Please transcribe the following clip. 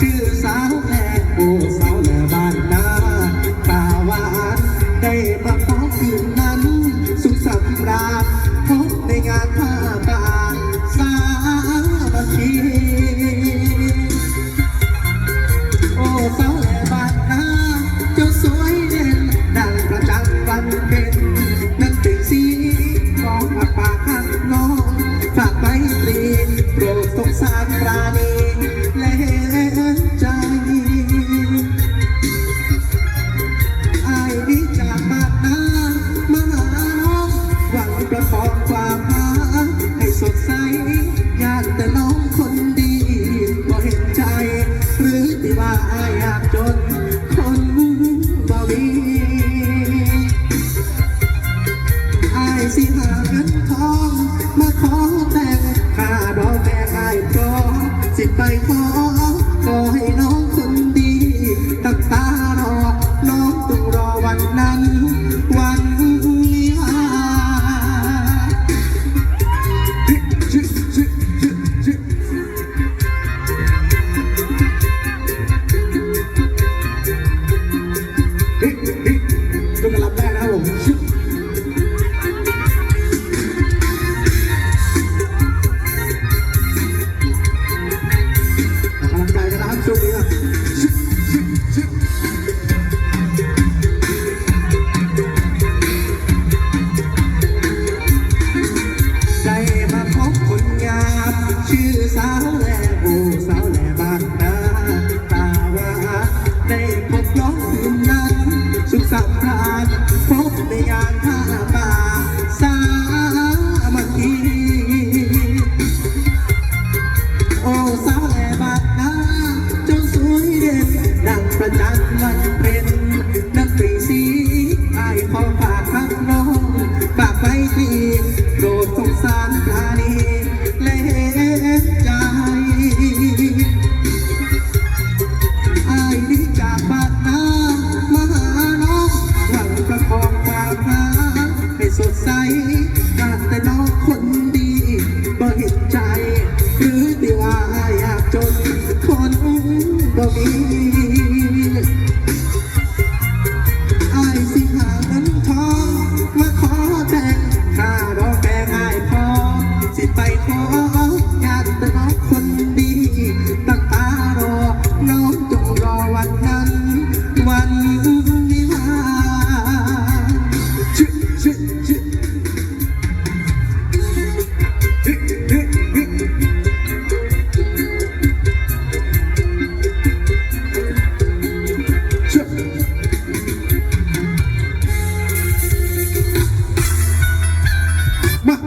cheers. จิไปขอ มาพบคนงามชื่อสาวแลโอสาวแลบางนาตาวาได้พบน้องคนนั้น สุขสันต์พบในงานท่าป่าสามัคคีโอสาวแลบนาเจ้าสวยเด่นดังประจันวัน